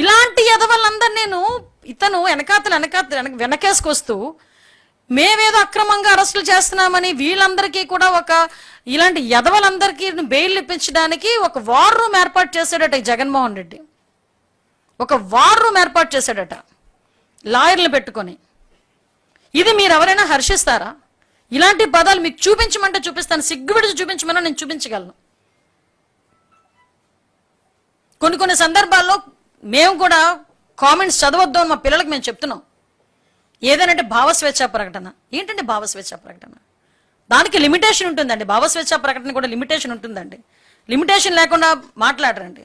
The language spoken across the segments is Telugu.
ఇలాంటి ఎదవలందరూ నేను ఇతను వెనకాతలు వెనకాతలు వెనక వెనకేసుకొస్తూ మేమేదో అక్రమంగా అరెస్టులు చేస్తున్నామని వీళ్ళందరికీ కూడా ఒక ఇలాంటి ఎదవలందరికీ బెయిల్ ఇప్పించడానికి ఒక వార్ రూమ్ ఏర్పాటు చేశాడట ఈ జగన్మోహన్ రెడ్డి. ఒక వార్ రూమ్ ఏర్పాటు చేశాడట లాయర్లు పెట్టుకొని. ఇది మీరు ఎవరైనా హర్షిస్తారా? ఇలాంటి పదాలు మీకు చూపించమంటే చూపిస్తాను సిగ్గు విడిచి చూపించమన్నా నేను చూపించగలను. కొన్ని కొన్ని సందర్భాల్లో మేము కూడా కామెంట్స్ చదవద్దు అని మా పిల్లలకు మేము చెప్తున్నాం. ఏదనంటే భావస్వేచ్ఛ ప్రకటన. ఏంటంటే భావస్వేచ్ఛ ప్రకటన? దానికి లిమిటేషన్ ఉంటుందండి. భావస్వేచ్ఛ ప్రకటన కూడా లిమిటేషన్ ఉంటుందండి. లిమిటేషన్ లేకుండా మాట్లాడరండి.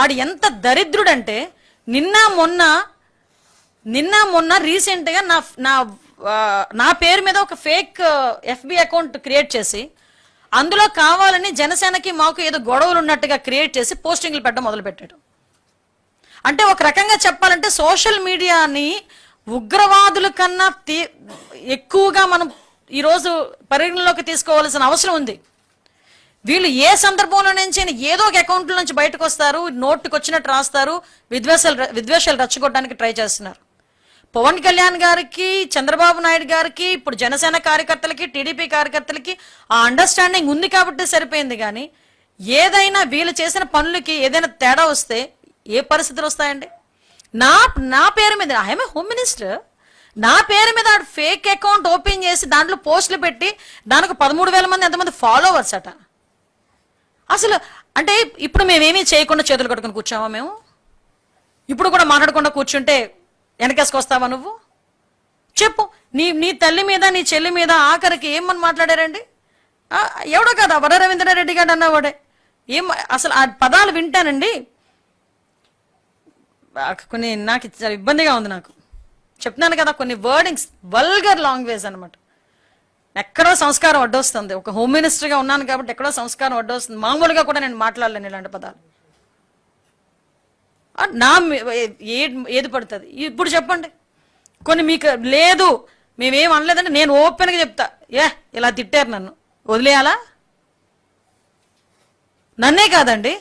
ఆడు ఎంత దరిద్రుడంటే నిన్న మొన్న నిన్న మొన్న రీసెంట్గా నా నా నా పేరు మీద ఒక ఫేక్ ఎఫ్బి అకౌంట్ క్రియేట్ చేసి అందులో కావాలని జనసేనకి మాకు ఏదో గొడవలు ఉన్నట్టుగా క్రియేట్ చేసి పోస్టింగ్లు పెట్టడం మొదలుపెట్టాడు. అంటే ఒక రకంగా చెప్పాలంటే సోషల్ మీడియాని ఉగ్రవాదుల కన్నా తీ- ఎక్కువగా మనం ఈరోజు పరిగణలోకి తీసుకోవాల్సిన అవసరం ఉంది. వీళ్ళు ఏ సందర్భంలో నుంచి ఏదో ఒక అకౌంట్ల నుంచి బయటకు వస్తారు నోటుకు వచ్చినట్టు రాస్తారు విద్వేషాలు విద్వేషాలు రచ్చగొట్టడానికి ట్రై చేస్తున్నారు. పవన్ కళ్యాణ్ గారికి చంద్రబాబు నాయుడు గారికి ఇప్పుడు జనసేన కార్యకర్తలకి టీడీపీ కార్యకర్తలకి ఆ అండర్స్టాండింగ్ ఉంది కాబట్టి సరిపోయింది కానీ ఏదైనా వీళ్ళు చేసిన పనులకి ఏదైనా తేడా వస్తే ఏ పరిస్థితులు వస్తాయండి? నా నా పేరు మీద ఐఎమ్ ఏ హోమ్ మినిస్టర్ నా పేరు మీద ఫేక్ అకౌంట్ ఓపెన్ చేసి దాంట్లో పోస్టులు పెట్టి దానికి పదమూడు వేల మంది ఎంతమంది ఫాలోవర్స్ అట. అసలు అంటే ఇప్పుడు మేమేమీ చేయకుండా చేతులు కట్టుకుని కూర్చోమా మేము? ఇప్పుడు కూడా మాట్లాడకుండా కూర్చుంటే వెనకేసుకొస్తావా నువ్వు? చెప్పు నీ నీ తల్లి మీద నీ చెల్లి మీద ఆఖరికి ఏమని మాట్లాడారండి? ఎవడో కదా వర రవీంద్రారెడ్డి గారు అన్నవాడే. ఏం అసలు ఆ పదాలు వింటానండి. కొన్ని నాకు చాలా ఇబ్బందిగా ఉంది నాకు. చెప్తున్నాను కదా కొన్ని వర్డింగ్స్ వల్గర్ లాంగ్వేజ్ అనమాట ఎక్కడో సంస్కారం అడ్డొస్తుంది. ఒక హోమ్ మినిస్టర్గా ఉన్నాను కాబట్టి ఎక్కడో సంస్కారం అడ్డొస్తుంది. మామూలుగా కూడా నేను మాట్లాడలేను ఇలాంటి పదాలు. నా ఏది పడుతుంది? ఇప్పుడు చెప్పండి. కొన్ని మీకు లేదు. మేమేం అనలేదంటే నేను ఓపెన్గా చెప్తా. ఏ ఇలా తిట్టారు నన్ను. వదిలేయాలా? నన్నే కాదండి.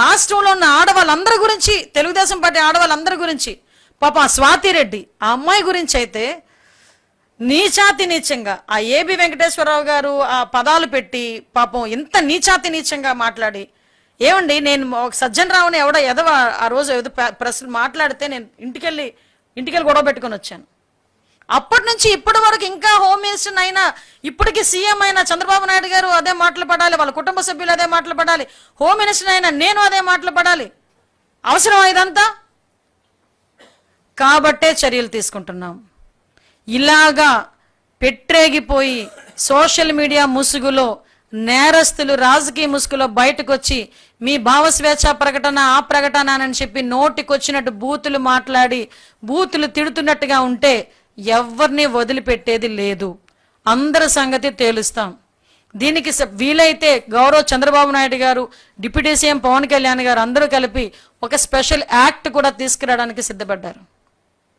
రాష్ట్రంలో ఉన్న ఆడవాళ్ళందరి గురించి తెలుగుదేశం పార్టీ ఆడవాళ్ళందరి గురించి పాపం స్వాతిరెడ్డి స్వాతి రెడ్డి ఆ అమ్మాయి గురించి అయితే నీచాతి నీచంగా ఆ ఏబి వెంకటేశ్వరరావు గారు ఆ పదాలు పెట్టి పాపం ఇంత నీచాతి నీచంగా మాట్లాడి ఏమండి నేను ఒక సజ్జన్ రావుని ఎవడో ఎదవ ఆ రోజు ఏదో ప్రశ్న మాట్లాడితే నేను ఇంటికెళ్ళి ఇంటికెళ్ళి గొడవ పెట్టుకొని వచ్చాను. అప్పటి నుంచి ఇప్పటి వరకు ఇంకా హోమ్ మినిస్టర్ అయినా ఇప్పటికి సీఎం అయినా చంద్రబాబు నాయుడు గారు అదే మాటలు పడాలి వాళ్ళ కుటుంబ సభ్యులు అదే మాటలు పడాలి హోమ్ మినిస్టర్ అయినా నేను అదే మాటలు పడాలి. అవసరం ఇదంతా? కాబట్టే చర్యలు తీసుకుంటున్నాం. ఇలాగా పెట్టేగిపోయి సోషల్ మీడియా ముసుగులో నేరస్తులు రాజకీయ ముసుగులో బయటకు వచ్చి మీ భావస్వేచ్ఛ ప్రకటన ఆ ప్రకటన అని చెప్పి నోటికొచ్చినట్టు బూతులు మాట్లాడి బూతులు తిడుతున్నట్టుగా ఉంటే ఎవరిని వదిలిపెట్టేది లేదు. అందరి సంగతి తేలుస్తాం. దీనికి వీలైతే గౌరవ్ చంద్రబాబు నాయుడు గారు డిప్యూటీ సీఎం పవన్ కళ్యాణ్ గారు అందరూ కలిపి ఒక స్పెషల్ యాక్ట్ కూడా తీసుకురావడానికి సిద్ధపడ్డారు.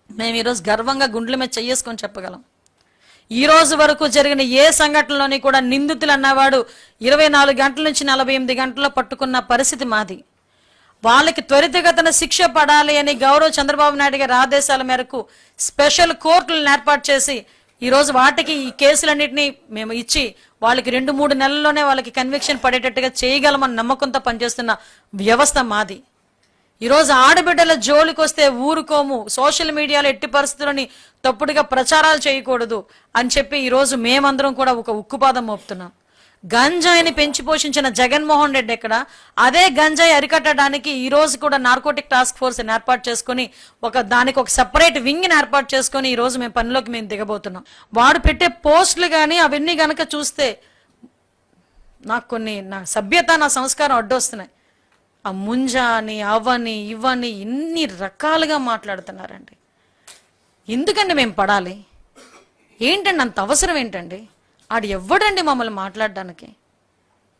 మేము ఈరోజు గర్వంగా గుండెల మీద చెయ్యేసుకొని చెప్పగలం. ఈ రోజు వరకు జరిగిన ఏ సంఘటనలోని కూడా నిందితులు అన్నవాడు ఇరవై నాలుగు గంటల నుంచి నలభై ఎనిమిది గంటల్లో పట్టుకున్న పరిస్థితి మాది. వాళ్ళకి త్వరితగతన శిక్ష పడాలి అని గౌరవ చంద్రబాబు నాయుడు గారి ఆదేశాల మేరకు స్పెషల్ కోర్టులను ఏర్పాటు చేసి ఈరోజు వాటికి ఈ కేసులన్నింటినీ మేము ఇచ్చి వాళ్ళకి రెండు మూడు నెలల్లోనే వాళ్ళకి కన్విక్షన్ పడేటట్టుగా చేయగలమని నమ్మకంతో పనిచేస్తున్న వ్యవస్థ మాది. ఈరోజు ఆడబిడ్డల జోలికి వస్తే ఊరుకోము సోషల్ మీడియాలో ఎట్టి పరిస్థితులని తప్పుడుగా ప్రచారాలు చేయకూడదు అని చెప్పి ఈరోజు మేమందరం కూడా ఒక ఉక్కుపాదం మోపుతున్నాం. గంజాయిని పెంచి పోషించిన జగన్మోహన్ రెడ్డి ఎక్కడ? అదే గంజాయి అరికట్టడానికి ఈ రోజు కూడా నార్కోటిక్ టాస్క్ ఫోర్స్ ఏర్పాటు చేసుకుని ఒక దానికి ఒక సెపరేట్ వింగ్ని ఏర్పాటు చేసుకుని ఈ రోజు మేము పనిలోకి మేము దిగబోతున్నాం. వాడు పెట్టే పోస్టులు కానీ అవన్నీ గనక చూస్తే నాకు కొన్ని నా సభ్యత నా సంస్కారం అడ్డొస్తున్నాయి. ఆ ముంజ అని అవని ఇవని ఇన్ని రకాలుగా మాట్లాడుతున్నారండి. ఎందుకండి మేము పడాలి? ఏంటండి అంత అవసరం ఏంటండి? ఆడు ఎవ్వడండి మమ్మల్ని మాట్లాడడానికి?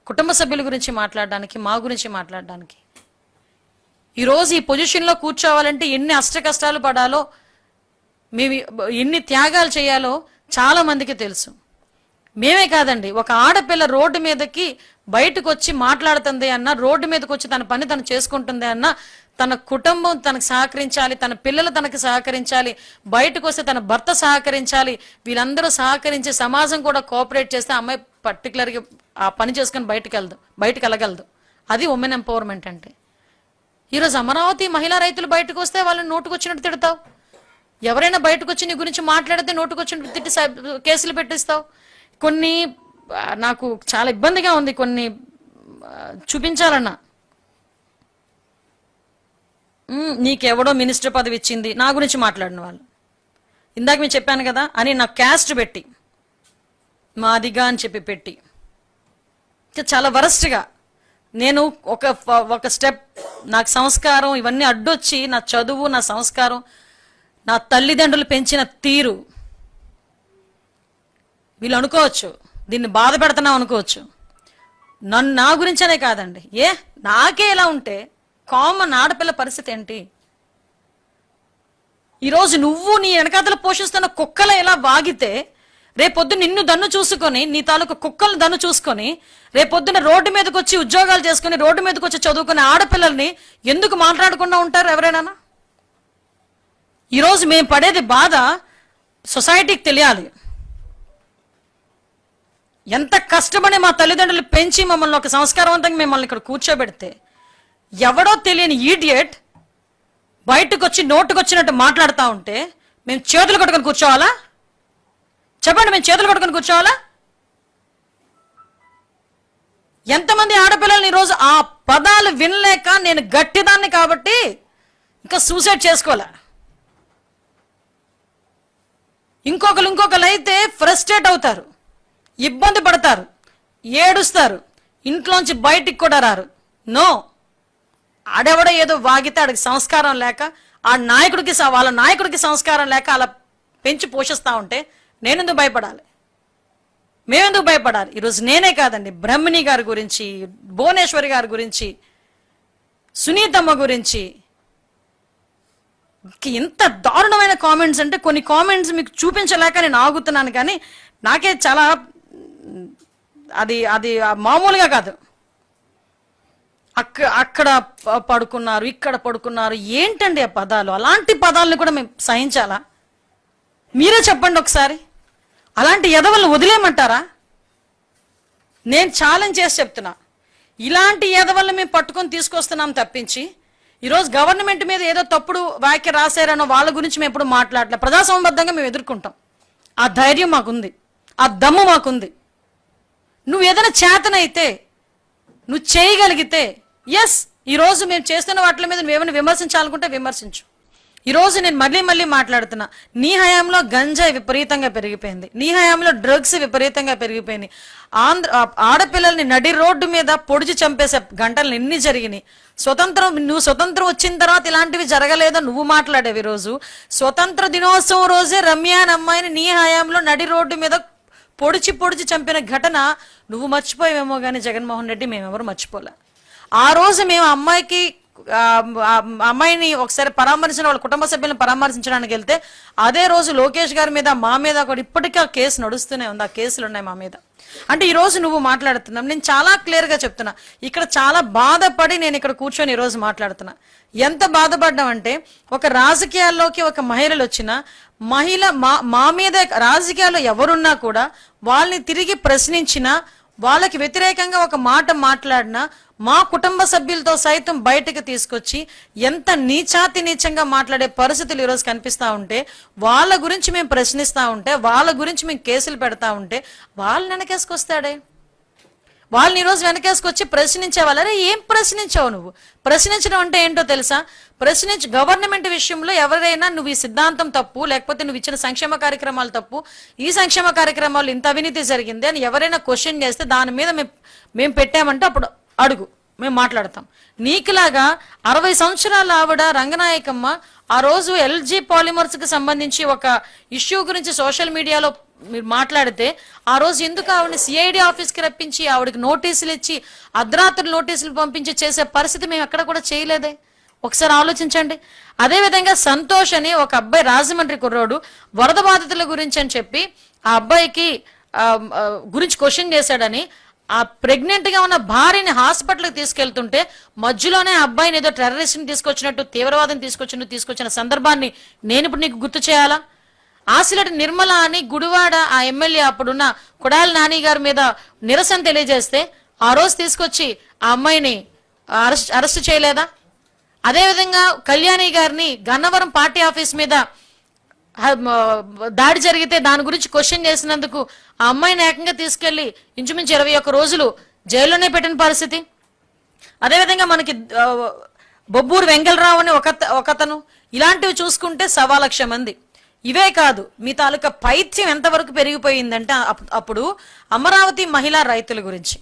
కుటుంబ సభ్యుల గురించి మాట్లాడడానికి మా గురించి మాట్లాడడానికి? ఈరోజు ఈ పొజిషన్లో కూర్చోవాలంటే ఎన్ని అష్ట కష్టాలు పడాలో మేము ఎన్ని త్యాగాలు చేయాలో చాలా మందికి తెలుసు. మేమే కాదండి ఒక ఆడపిల్ల రోడ్డు మీదకి బయటకు వచ్చి మాట్లాడుతుంది అన్న రోడ్డు మీదకి వచ్చి తన పని తను చేసుకుంటుంది అన్న తన కుటుంబం తనకు సహకరించాలి తన పిల్లలు తనకు సహకరించాలి బయటకు వస్తే తన భర్త సహకరించాలి వీళ్ళందరూ సహకరించి సమాజం కూడా కోఆపరేట్ చేస్తే అమ్మాయి పర్టికులర్గా ఆ పని చేసుకొని బయటకు వెళ్దు బయటకు వెళ్ళగలదు. అది ఉమెన్ ఎంపవర్మెంట్ అంటే. ఈరోజు అమరావతి మహిళా రైతులు బయటకు వస్తే వాళ్ళని నోటుకొచ్చినట్టు తిడతావు. ఎవరైనా బయటకు వచ్చి నీ గురించి మాట్లాడితే నోటుకొచ్చినట్టు తిట్టి కేసులు పెట్టిస్తావు. కొన్ని నాకు చాలా ఇబ్బందిగా ఉంది కొన్ని చూపించాలన్నా. నీకెవడో మినిస్టర్ పదవి ఇచ్చింది. నా గురించి మాట్లాడిన వాళ్ళు. ఇందాక మేము చెప్పాను కదా అని నా క్యాస్ట్ పెట్టి మాదిగా అని చెప్పి పెట్టి. చాలా వరస్ట్గా నేను ఒక ఒక స్టెప్ నాకు సంస్కారం ఇవన్నీ అడ్డొచ్చి నా చదువు నా సంస్కారం నా తల్లిదండ్రులు పెంచిన తీరు. వీళ్ళు అనుకోవచ్చు దీన్ని బాధ పెడుతున్నాం అనుకోవచ్చు. నన్ను నా గురించనే కాదండి. ఏ? నాకే ఇలా ఉంటే కామన్ ఆడపిల్ల పరిస్థితి ఏంటి? ఈరోజు నువ్వు నీ వెనకాతలు పోషిస్తున్న కుక్కల ఎలా వాగితే రేపొద్దు నిన్ను దన్ను చూసుకొని నీ తాలూకు కుక్కలను దన్ను చూసుకొని రేపొద్దున రోడ్డు మీదకి వచ్చి ఉద్యోగాలు చేసుకుని రోడ్డు మీదకి వచ్చి చదువుకునే ఆడపిల్లల్ని ఎందుకు మాట్లాడకుండా ఉంటారు ఎవరైనా ఈరోజు మేము పడేది బాధ సొసైటీకి తెలియాలి. ఎంత కష్టపడి మా తల్లిదండ్రులు పెంచి మమ్మల్ని ఒక సంస్కారవంతంగా మిమ్మల్ని ఇక్కడ కూర్చోబెడితే ఎవడో తెలియని ఈడియట్ బయటకు వచ్చి నోటుకొచ్చినట్టు మాట్లాడుతూ ఉంటే మేము చేతులు కొట్టుకొని కూర్చోవాలా? చెప్పండి మేము చేతులు కొట్టుకొని కూర్చోవాలా? ఎంతమంది ఆడపిల్లల్ని ఈరోజు ఆ పదాలు వినలేక నేను గట్టిదాన్ని కాబట్టి ఇంకా సూసైడ్ చేసుకోలే ఇంకొకరు ఇంకొకరు అయితే ఫ్రస్ట్రేట్ అవుతారు ఇబ్బంది పడతారు ఏడుస్తారు ఇంట్లోంచి బయటికి కూడా రారు. నో ఆడెవడో ఏదో వాగితే ఆడికి సంస్కారం లేక ఆ నాయకుడికి వాళ్ళ నాయకుడికి సంస్కారం లేక అలా పెంచి పోషిస్తూ ఉంటే నేనెందుకు భయపడాలి? మేమెందుకు భయపడాలి? ఈరోజు నేనే కాదండి బ్రహ్మిణి గారి గురించి భువనేశ్వరి గారి గురించి సునీతమ్మ గురించి. ఇంత ఎంత దారుణమైన కామెంట్స్ అంటే కొన్ని కామెంట్స్ మీకు చూపించలేక నేను ఆగుతున్నాను కానీ నాకే చాలా అది అది మామూలుగా కాదు. అక్క అక్కడ పడుకున్నారు ఇక్కడ పడుకున్నారు. ఏంటండి ఆ పదాలు? అలాంటి పదాలను కూడా మేము సహించాలా? మీరే చెప్పండి ఒకసారి. అలాంటి ఎదవలను వదిలేయమంటారా? నేను ఛాలెంజ్ చేసి చెప్తున్నా. ఇలాంటి ఎదవలను మేము పట్టుకొని తీసుకొస్తున్నాం తప్పించి ఈరోజు గవర్నమెంట్ మీద ఏదో తప్పుడు వ్యాఖ్య రాశారనో వాళ్ళ గురించి మేము ఎప్పుడు మాట్లాడలే. ప్రజాసంబద్ధంగా మేము ఎదుర్కొంటాం. ఆ ధైర్యం మాకుంది. ఆ దమ్ము మాకుంది. నువ్వు ఏదైనా చేతనైతే నువ్వు చేయగలిగితే ఎస్ ఈరోజు మేము చేస్తున్న వాటి మీద నువ్వేమైనా విమర్శించాలనుకుంటే విమర్శించు. ఈరోజు నేను మళ్ళీ మళ్ళీ మాట్లాడుతున్నా. నీ హయాంలో గంజాయి విపరీతంగా పెరిగిపోయింది. నీ హయాంలో డ్రగ్స్ విపరీతంగా పెరిగిపోయినాయి ఆంధ్ర ఆడపిల్లల్ని నడి రోడ్డు మీద పొడిచి చంపేసే గంటలు ఎన్ని జరిగినాయి. స్వతంత్రం నువ్వు స్వతంత్రం వచ్చిన తర్వాత ఇలాంటివి జరగలేదో నువ్వు మాట్లాడేవి రోజు. స్వతంత్ర దినోత్సవం రోజే రమ్య అని అమ్మాయిని నీ హయాంలో నడి రోడ్డు మీద పొడిచి పొడిచి చంపిన ఘటన నువ్వు మర్చిపోయావేమో కానీ జగన్మోహన్ రెడ్డి మేమెవరు మర్చిపోలే. ఆ రోజు మేము అమ్మాయికి అమ్మాయిని ఒకసారి పరామర్శించిన వాళ్ళ కుటుంబ సభ్యులను పరామర్శించడానికి వెళ్తే అదే రోజు లోకేష్ గారి మీద మా మీద కూడా ఇప్పటికీ ఆ కేసు నడుస్తూనే ఉంది. ఆ కేసులు ఉన్నాయి మా మీద. అంటే ఈ రోజు నువ్వు మాట్లాడుతున్నావు. నేను చాలా క్లియర్గా చెప్తున్నా. ఇక్కడ చాలా బాధపడి నేను ఇక్కడ కూర్చొని ఈ రోజు మాట్లాడుతున్నా. ఎంత బాధపడ్డామంటే ఒక రాజకీయాల్లోకి ఒక మహిళలు వచ్చిన మహిళ మా మా మీద రాజకీయాల్లో ఎవరున్నా కూడా వాళ్ళని తిరిగి ప్రశ్నించినా వాళ్ళకి వ్యతిరేకంగా ఒక మాట మాట్లాడినా మా కుటుంబ సభ్యులతో సైతం బయటకు తీసుకొచ్చి ఎంత నీచాతి నీచంగా మాట్లాడే పరిస్థితులు ఈరోజు కనిపిస్తా ఉంటే వాళ్ళ గురించి మేము ప్రశ్నిస్తూ ఉంటే వాళ్ళ గురించి మేము కేసులు పెడతా ఉంటే వాళ్ళని వెనకేసుకొస్తాడే. వాళ్ళని ఈరోజు వెనకేసుకొచ్చి ప్రశ్నించే వాళ్ళరే ఏం ప్రశ్నించావు నువ్వు? ప్రశ్నించడం అంటే ఏంటో తెలుసా? ప్రశ్నించి గవర్నమెంట్ విషయంలో ఎవరైనా నువ్వు ఈ సిద్ధాంతం తప్పు లేకపోతే నువ్వు ఇచ్చిన సంక్షేమ కార్యక్రమాలు తప్పు ఈ సంక్షేమ కార్యక్రమాలు ఇంత అవినీతి జరిగింది అని ఎవరైనా క్వశ్చన్ చేస్తే దాని మీద మేము మేము పెట్టామంటే అప్పుడు అడుగు మేము మాట్లాడతాం. నీకులాగా అరవై సంవత్సరాల ఆవిడ రంగనాయకమ్మ ఆ రోజు ఎల్జీ పాలిమర్స్కి సంబంధించి ఒక ఇష్యూ గురించి సోషల్ మీడియాలో మీరు మాట్లాడితే ఆ రోజు ఎందుకు ఆవిడని సిఐడి ఆఫీస్కి రప్పించి ఆవిడకి నోటీసులు ఇచ్చి అర్ధరాత్రి నోటీసులు పంపించి చేసే పరిస్థితి మేము ఎక్కడ కూడా చేయలేదే. ఒకసారి ఆలోచించండి. అదేవిధంగా సంతోష్ అని ఒక అబ్బాయి రాజమండ్రి కుర్రోడు వరద బాధితుల గురించి అని చెప్పి ఆ అబ్బాయికి గురించి క్వశ్చన్ చేశాడని ఆ ప్రెగ్నెంట్గా ఉన్న భార్యని హాస్పిటల్కి తీసుకెళ్తుంటే మధ్యలోనే ఆ అబ్బాయిని ఏదో టెర్రరిస్ట్ని తీసుకొచ్చినట్టు తీవ్రవాదం తీసుకొచ్చినట్టు తీసుకొచ్చిన సందర్భాన్ని నేను ఇప్పుడు నీకు గుర్తు చేయాలా? ఆసిలటి నిర్మల అని గుడివాడ ఆ ఎమ్మెల్యే అప్పుడున్న కొడాలి నాని గారి మీద నిరసన తెలియజేస్తే ఆ రోజు తీసుకొచ్చి ఆ అమ్మాయిని అరెస్ట్ అరెస్ట్ చేయలేదా? అదేవిధంగా కళ్యాణి గారిని గన్నవరం పార్టీ ఆఫీస్ మీద దాడి జరిగితే దాని గురించి క్వశ్చన్ చేసినందుకు ఆ అమ్మాయిని ఏకంగా తీసుకెళ్ళి ఇంచుమించు ఇరవై ఒక్క రోజులు జైల్లోనే పెట్టిన పరిస్థితి. అదేవిధంగా మనకి బొబ్బూరు వెంకలరావు అని ఒక ఒకతను ఇలాంటివి చూసుకుంటే సవా లక్ష మంది ఇవే కాదు మీ తాలూకా పైత్యం ఎంతవరకు పెరిగిపోయిందంటే అప్- అప్పుడు అమరావతి మహిళా రైతుల గురించి.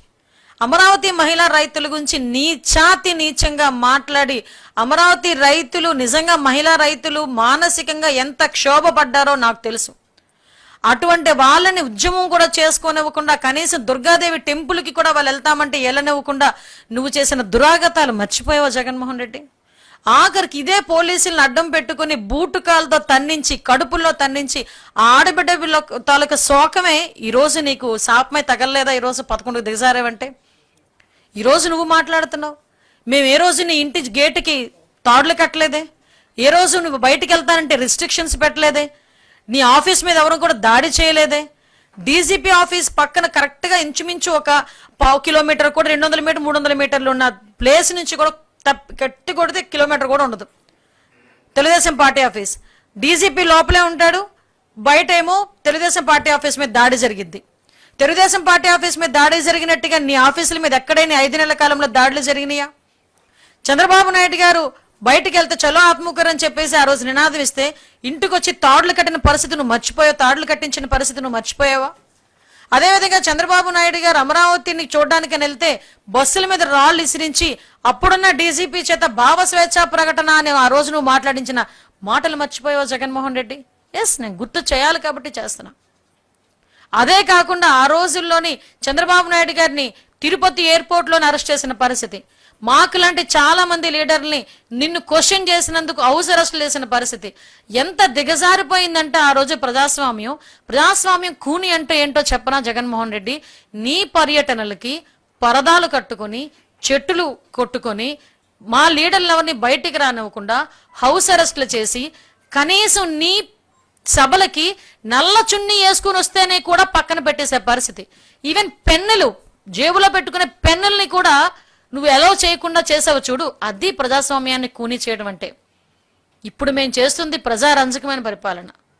అమరావతి మహిళా రైతుల గురించి నీచాతి నీచంగా మాట్లాడి అమరావతి రైతులు నిజంగా మహిళా రైతులు మానసికంగా ఎంత క్షోభపడ్డారో నాకు తెలుసు. అటువంటి వాళ్ళని ఉద్యమం కూడా చేసుకోనివ్వకుండా కనీసం దుర్గాదేవి టెంపుల్కి కూడా వాళ్ళు వెళ్తామంటే వెళ్ళనివ్వకుండా నువ్వు చేసిన దురాగతాలు మర్చిపోయావా జగన్మోహన్ రెడ్డి? ఆఖరికి ఇదే పోలీసులను అడ్డం పెట్టుకుని బూటుకాలతో తన్నించి కడుపుల్లో తన్నించి ఆడబిడ్డ వీళ్ళ తాలూకా శోకమే ఈరోజు నీకు శాపమై తగలలేదా? ఈరోజు పదకొండు దిగజారేవంటే? ఈరోజు నువ్వు మాట్లాడుతున్నావు. మేము ఏ రోజు నీ ఇంటి గేటుకి తాడులు కట్టలేదే? ఏ రోజు నువ్వు బయటికి వెళ్తానంటే రిస్ట్రిక్షన్స్ పెట్టలేదే? నీ ఆఫీస్ మీద ఎవరు కూడా దాడి చేయలేదే? డీజీపీ ఆఫీస్ పక్కన కరెక్ట్గా ఇంచుమించు ఒక పావు కిలోమీటర్ కూడా రెండు వందల మీటర్ మూడు వందల మీటర్లు ఉన్న ప్లేస్ నుంచి కూడా కట్టి కొడితే కిలోమీటర్ కూడా ఉండదు. Telugu Desam party office. డీజీపీ లోపలే ఉంటాడు. బయట ఏమో తెలుగుదేశం పార్టీ ఆఫీస్ మీద దాడి జరిగిద్ది. తెలుగుదేశం పార్టీ ఆఫీస్ మీద దాడి జరిగినట్టుగా నీ ఆఫీసుల మీద ఎక్కడైనా ఐదు నెలల కాలంలో దాడులు జరిగినాయా? చంద్రబాబు నాయుడు గారు బయటికి వెళ్తే చలో ఆత్మకూరు అని చెప్పేసి ఆ రోజు నినాదం ఇస్తే ఇంటికి వచ్చి తాడులు కట్టిన పరిస్థితి నువ్వు మర్చిపోయావు తాడులు కట్టించిన పరిస్థితి నువ్వు మర్చిపోయావా? అదేవిధంగా చంద్రబాబు నాయుడు గారు అమరావతిని చూడడానికి వెళ్తే బస్సుల మీద రాళ్ళు ఇసిరించి అప్పుడున్న డీజీపీ చేత భావ స్వేచ్ఛా ప్రకటన అని ఆ రోజు నువ్వు మాట్లాడించిన మాటలు మర్చిపోయావు జగన్మోహన్ రెడ్డి? ఎస్ నేను గుర్తు చేయాలి కాబట్టి చేస్తున్నా. అదే కాకుండా ఆ రోజుల్లోని చంద్రబాబు నాయుడు గారిని తిరుపతి ఎయిర్పోర్ట్లోనే అరెస్ట్ చేసిన పరిస్థితి. మాకు లాంటి చాలా మంది లీడర్ని నిన్ను క్వశ్చన్ చేసినందుకు హౌస్ అరెస్టులు చేసిన పరిస్థితి. ఎంత దిగజారిపోయిందంటే ఆ రోజు ప్రజాస్వామ్యం. ప్రజాస్వామ్యం కూని అంటే ఏంటో చెప్పనా జగన్మోహన్ రెడ్డి? నీ పర్యటనలకి పరదాలు కట్టుకొని చెట్టులు కొట్టుకొని మా లీడర్లు ఎవరిని బయటికి రానివ్వకుండా హౌస్ అరెస్ట్లు చేసి కనీసం నీ సభలకి నల్ల చున్నీ వేసుకుని వస్తేనే కూడా పక్కన పెట్టేసే పరిస్థితి. ఈవెన్ పెన్నులు జేబులో పెట్టుకునే పెన్నుల్ని కూడా నువ్వు ఎలా చేయకుండా చేసావు చూడు అది ప్రజాస్వామ్యాన్ని కూని చేయడం అంటే. ఇప్పుడు మేము చేస్తుంది ప్రజారంజకమైన పరిపాలన.